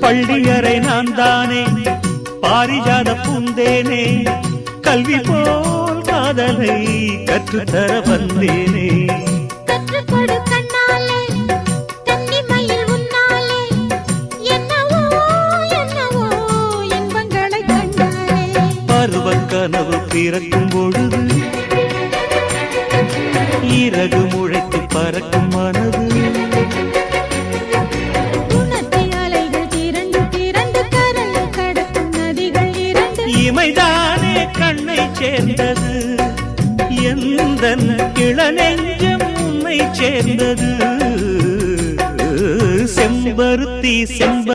பள்ளியறை நான் தானே பாரிஜாத பூந்தேனே கல்வி போல் காதலை கற்றுத்தர வந்தேனே. கனவு பிறக்கும் பொழுது இறகு முளைத்து பறக்கும் மனது. இமைதானே கண்ணை சேர்ந்தது எந்த இளநெஞ்சம் உன்னை சேர்ந்தது. செம்பருத்தி செம்ப